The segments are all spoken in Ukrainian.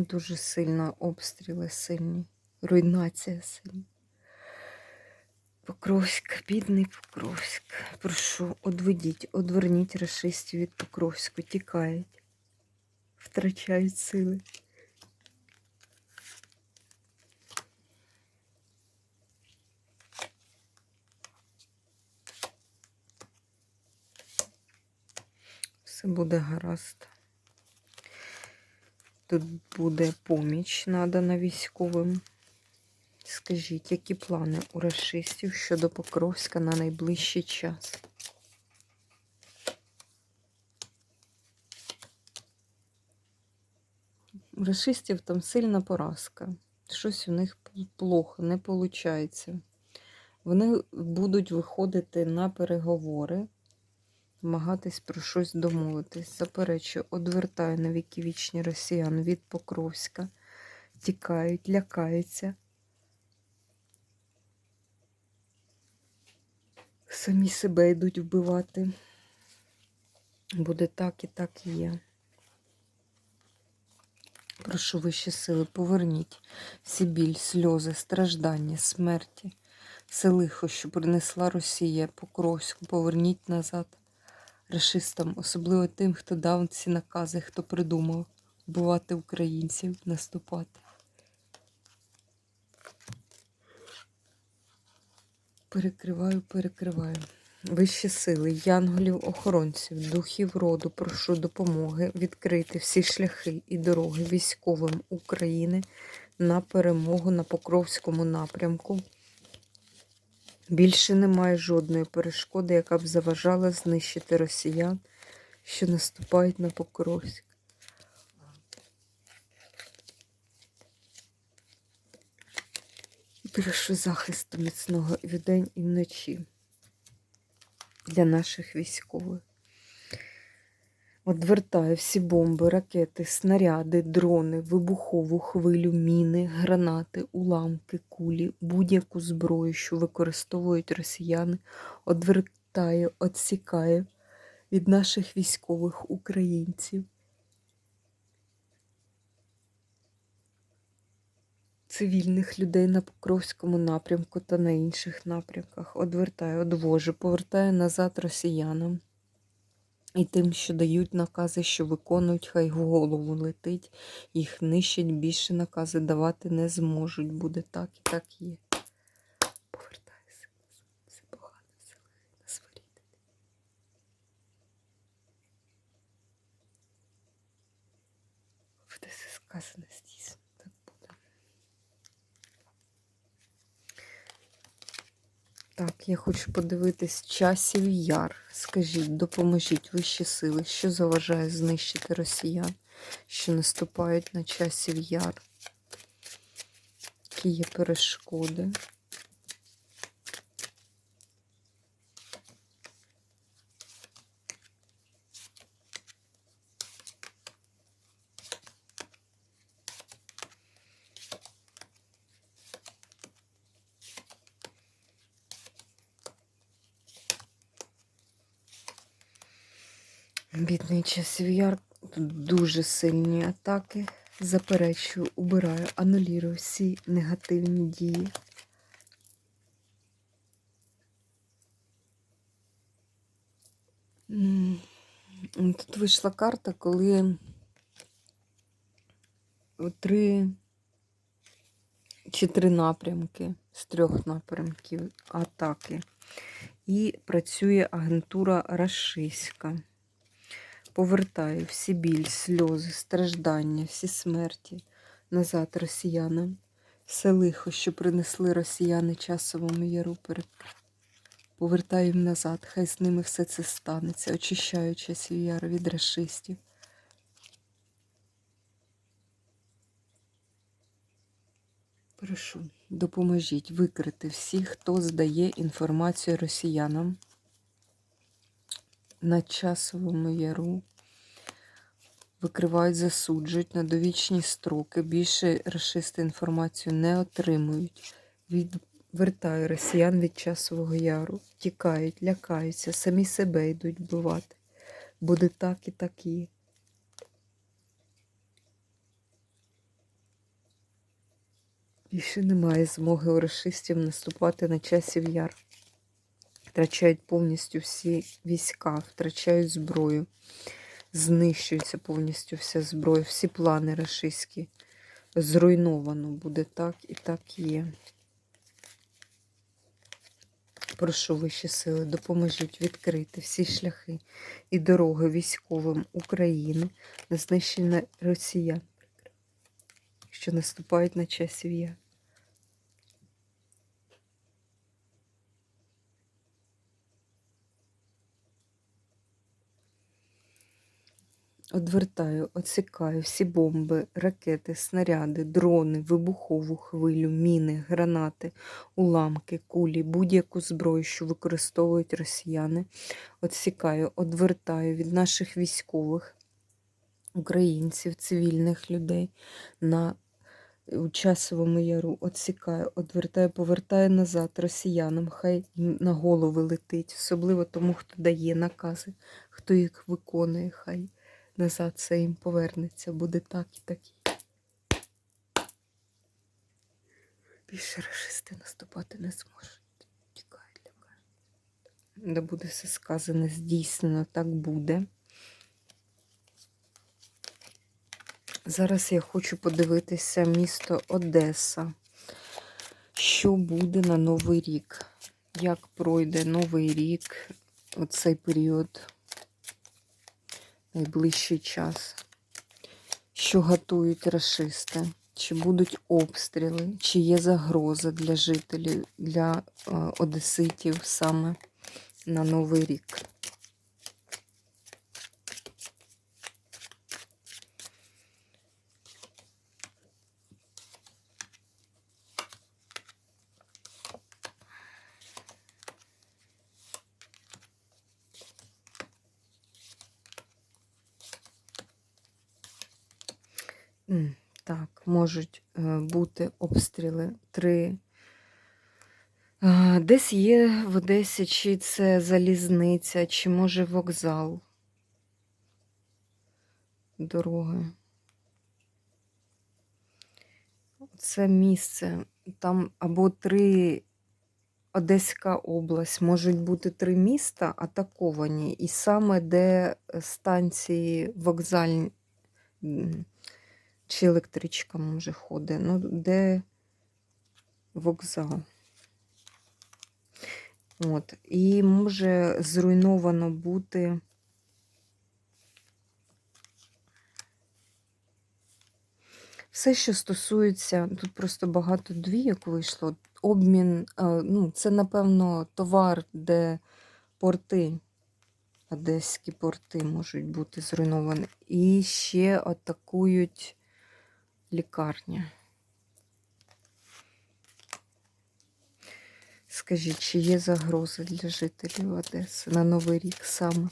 Дуже сильно обстріли сильні, руйнація сильна. Покровськ, бідний Покровськ. Прошу, одведіть, одверніть расистів від Покровську, тікають, втрачають сили. Все буде гаразд. Тут буде поміч надана військовим. Скажіть, які плани у расистів щодо Покровська на найближчий час? У расистів там сильна поразка. Щось у них плохо, не виходить. Вони будуть виходити на переговори, намагатись про щось домовитись. Заперечую, одвертаю на віки вічні росіян від Покровська, тікають, лякаються. Самі себе йдуть вбивати. Буде так і так і є. Прошу вищі сили, поверніть всі біль, сльози, страждання, смерті, все лихо, що принесла Росія Покровську, поверніть назад рашистам, особливо тим, хто дав ці накази, хто придумав вбивати українців, наступати. Перекриваю, перекриваю. Вищі сили, янголів, охоронців, духів роду, прошу допомоги відкрити всі шляхи і дороги військовим України на перемогу на Покровському напрямку. Більше немає жодної перешкоди, яка б заважала знищити росіян, що наступають на Покровськ. Прошу захисту міцного і вдень, і вночі для наших військових. Одвертаю всі бомби, ракети, снаряди, дрони, вибухову хвилю, міни, гранати, уламки, кулі, будь-яку зброю, що використовують росіяни, одвертаю, відсікаю від наших військових українців. Цивільних людей на Покровському напрямку та на інших напрямках одвертаю, одвожу, повертаю назад росіянам. І тим, що дають накази, що виконують, хай в голову летить, їх нищать, більше накази давати не зможуть. Буде так і так є. Повертайся, все погано, все на сваріти. Буде все сказане здійсно, так буде. Так, я хочу подивитись часів яр. Скажіть, допоможіть вищі сили, що заважає знищити росіян, що наступають на часів яр. Які є перешкоди. Бідний часів яр, тут дуже сильні атаки. Заперечую, убираю, анулірую всі негативні дії. Тут вийшла карта, коли три чи три напрямки з трьох напрямків атаки. І працює агентура рашиська. Повертаю всі біль, сльози, страждання, всі смерті назад росіянам. Все лихо, що принесли росіяни часовому яру перед Повертаю їм назад. Хай з ними все це станеться. Очищаю часів яр від расистів. Прошу, допоможіть викрити всіх, хто здає інформацію росіянам на часовому яру. Викривають, засуджують на довічні строки. Більше расисти інформацію не отримують. Відвертаю росіян від часового яру. Тікають, лякаються, самі себе йдуть вбивати. Буде так і так є. Більше немає змоги у расистів наступати на часів яр. Втрачають повністю всі війська, втрачають зброю, знищується повністю вся зброя, всі плани рашистські. Зруйновано буде так і так є. Прошу вищі сили, допоможіть відкрити всі шляхи і дороги військовим України на знищення росіян, що наступають на часів яр. Одвертаю, оцікаю всі бомби, ракети, снаряди, дрони, вибухову хвилю, міни, гранати, уламки, кулі, будь-яку зброю, що використовують росіяни. Отсікаю, одвертаю від наших військових, українців, цивільних людей на у часовому яру. Отсікаю, одвертаю, повертаю назад росіянам. Хай на голови летить, особливо тому, хто дає накази, хто їх виконує, хай назад це їм повернеться, буде так і так. Більше расисти наступати не зможуть. Тікають, лякають. Де буде все сказане, здійснено, так буде. Зараз я хочу подивитися місто Одеса. Що буде на Новий рік? Як пройде Новий рік, оцей період? Найближчий час. Що готують расисти? Чи будуть обстріли, чи є загроза для жителів, для е, одеситів саме на Новий рік? Так, можуть е, бути обстріли. Три. Десь є в Одесі, чи це залізниця, чи може вокзал. Дороги. Це місце. Там або три Одеська область, можуть бути три міста атаковані, і саме де станції вокзальні. Чи електричка може ходить, ну, де вокзал. От. І може зруйновано бути все, що стосується, тут просто багато двійок вийшло. Обмін, е, ну, це, напевно, товар, де порти, одеські порти можуть бути зруйновані. І ще атакують лікарня. Скажіть, чи є загрози для жителів Одеси на Новий рік саме?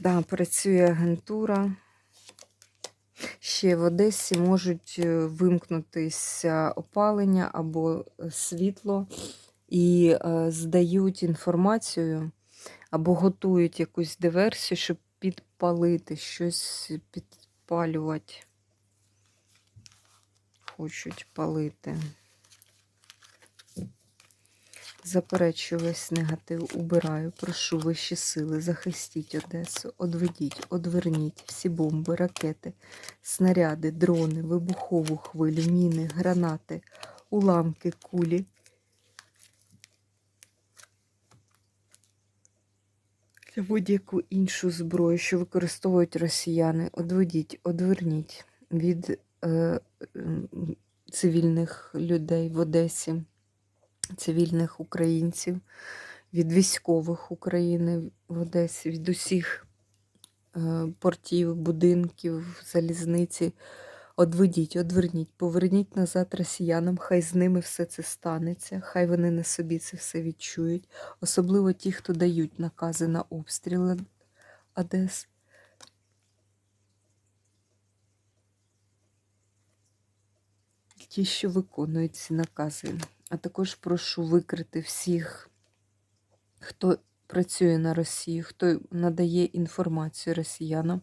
Да, працює агентура. Ще в Одесі можуть е, вимкнутися опалення або е, світло і е, здають інформацію або готують якусь диверсію, щоб підпалити, щось підпалювати. Хочуть палити. Заперечую весь негатив, убираю, прошу вищі сили, захистіть Одесу, одведіть, одверніть всі бомби, ракети, снаряди, дрони, вибухову хвилю, міни, гранати, уламки, кулі. Та будь-яку іншу зброю, що використовують росіяни, одведіть, одверніть від е, цивільних людей в Одесі. цивільних українців, від військових України в Одесі, від усіх е, портів, будинків, залізниці. Одведіть, одверніть, поверніть назад росіянам, хай з ними все це станеться, хай вони на собі це все відчують. Особливо ті, хто дають накази на обстріли Одес. Ті, що виконують ці накази. А також прошу викрити всіх, хто працює на Росію, хто надає інформацію росіянам,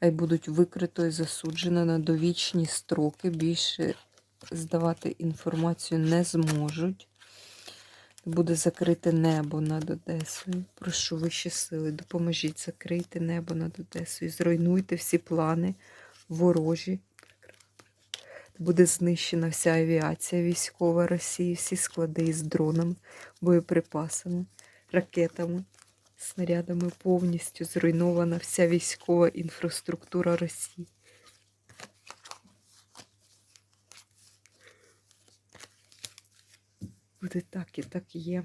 хай будуть викрито і засуджено на довічні строки. Більше здавати інформацію не зможуть. Буде закрите небо над Одесою. Прошу вищі сили, допоможіть закрити небо над Одесою. Зруйнуйте всі плани ворожі. Буде знищена вся авіація військова Росії, всі склади із дронами, боєприпасами, ракетами, снарядами повністю зруйнована вся військова інфраструктура Росії. Буде так і так є.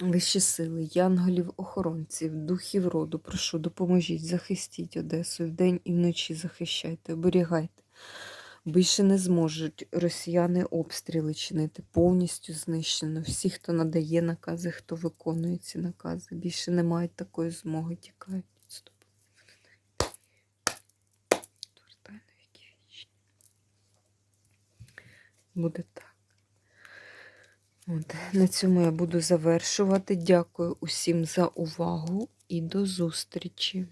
Вищі сили, янголів, охоронців, духів роду, прошу, допоможіть, захистіть Одесу вдень і вночі захищайте, оберігайте. Більше не зможуть росіяни обстріли чинити, повністю знищено. Всі, хто надає накази, хто виконує ці накази, більше не мають такої змоги, тікають. Буде так. От, на цьому я буду завершувати. Дякую усім за увагу і до зустрічі!